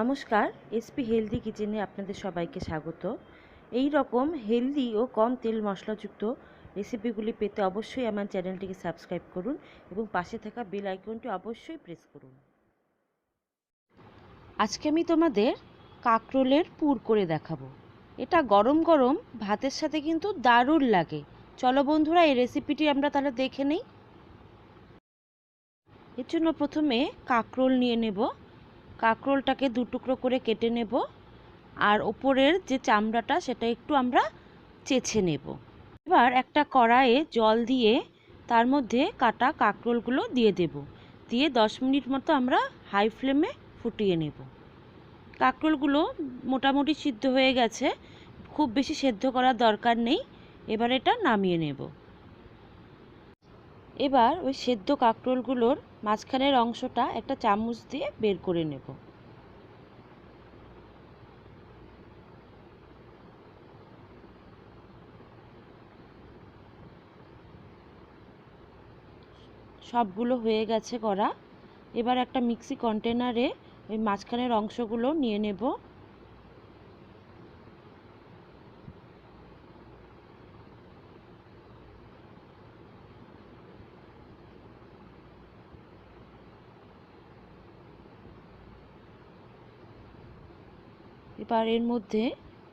নমস্কার, SP healthy কিচেনে আপনাদের সবাইকে স্বাগত। এই রকম হেলদি ও কম তেল মশলাযুক্ত রেসিপিগুলি পেতে অবশ্যই আমার চ্যানেলটিকে সাবস্ক্রাইব করুন এবং পাশে থাকা বেল আইকনটি অবশ্যই প্রেস করুন। আজকে আমি তোমাদের কাকরোলের পুর করে দেখাবো। এটা গরম গরম, ভাতের সাথে কিন্তু দারুণ লাগে। চলো বন্ধুরা, এই রেসিপিটি আমরা তাহলে দেখে নেই। এর জন্য প্রথমে কাকরোল নিয়ে নেব। কাঁকরোলটাকে দু টুকরো করে কেটে নেব। আর ওপরের যে চামড়াটা, সেটা একটু আমরা চেছে নেব। এবার একটা কড়াইয়ে জল দিয়ে তার মধ্যে কাটা কাঁকরোলগুলো দিয়ে দেব। দিয়ে দশ মিনিট মতো আমরা হাই ফ্লেমে ফুটিয়ে নেব। কাঁকরোলগুলো মোটামুটি সিদ্ধ হয়ে গেছে। খুব বেশি সেদ্ধ করার দরকার নেই। এবার এটা নামিয়ে নেব। এবার ওই সেদ্ধ কাঁকরোলগুলোর মাঝখানের অংশটা একটা চামচ দিয়ে বের করে নেব। সবগুলো হয়ে গেছে করা। এবার একটা মিক্সি কন্টেনারে ওই মাঝখানের অংশগুলো নিয়ে নেব। এবার এর মধ্যে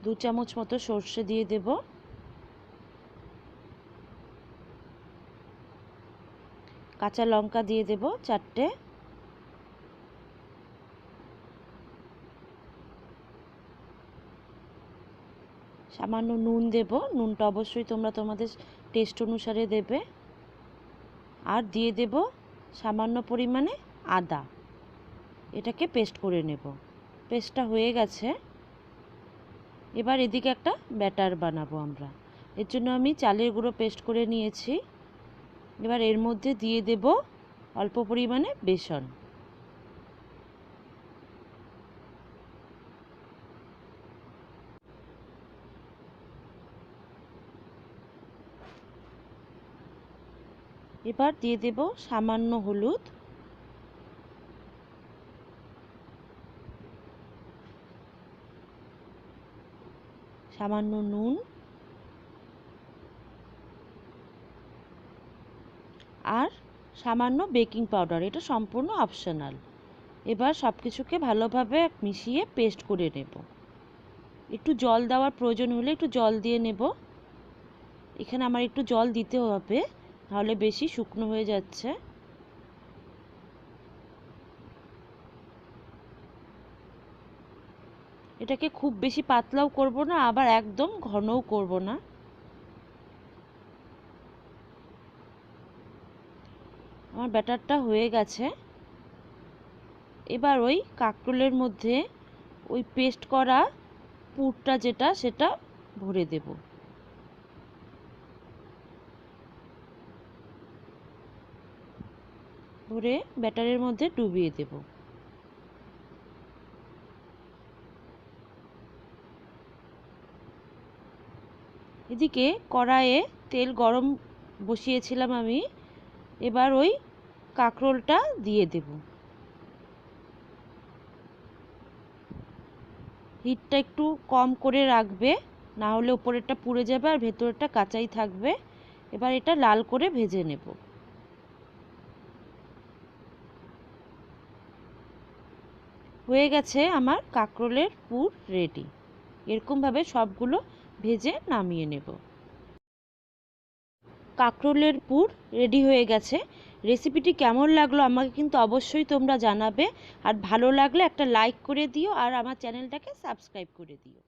দু চামচ মতো সর্ষে দিয়ে দেব। কাঁচা লঙ্কা দিয়ে দেব চারটে। সামান্য নুন দেব। নুনটা অবশ্যই তোমরা তোমাদের টেস্ট অনুসারে দেবে। আর দিয়ে দেব সামান্য পরিমাণে আদা। এটাকে পেস্ট করে নেব। পেস্টটা হয়ে গেছে। এবার এদিকে একটা ব্যাটার বানাবো আমরা। এর জন্য আমি চালের গুঁড়ো পেস্ট করে নিয়েছি। এবার এর মধ্যে দিয়ে দেব অল্প পরিমাণে বেসন। এবার দিয়ে দেব সামান্য হলুদ। সামান্য নুন, আর সামান্য বেকিং পাউডার। এটা সম্পূর্ণ অপশনাল। এবার সব কিছুকে ভালোভাবে মিশিয়ে পেস্ট করে নেব। একটু জল দেওয়ার প্রয়োজন হলে একটু জল দিয়ে নেব। এখানে আমার একটু জল দিতে হবে, নাহলে বেশি শুকনো হয়ে যাচ্ছে। এটাকে খুব বেশি পাতলাও করব না, আবার একদম ঘনও করব না। আমার ব্যাটারটা হয়ে গেছে। এবার ওই কাঁকরোলের মধ্যে ওই পেস্ট করা পুরটা যেটা, সেটা ভরে দেব। ভরে ব্যাটারের মধ্যে ডুবিয়ে দেবো। এদিকে কড়াইয়ে তেল গরম বসিয়েছিলাম আমি। এবার ওই কাঁকরোলটা দিয়ে দেব। হিটটা একটু কম করে রাখবে, না হলে উপরেরটা পুড়ে যাবে আর ভেতরেরটা কাঁচাই থাকবে। এবার এটা লাল করে ভেজে নেব। হয়ে গেছে আমার কাঁকরোলের পুর রেডি এরকমভাবে সবগুলো ভেজে নামিয়ে নেব। কাঁকরোলের পুর রেডি হয়ে গেছে। রেসিপিটি কেমন লাগল আমাকে কিন্তু অবশ্যই তোমরা জানাবে। আর ভালো লাগলে একটা লাইক করে দিও আর আমার চ্যানেলটাকে সাবস্ক্রাইব করে দিও।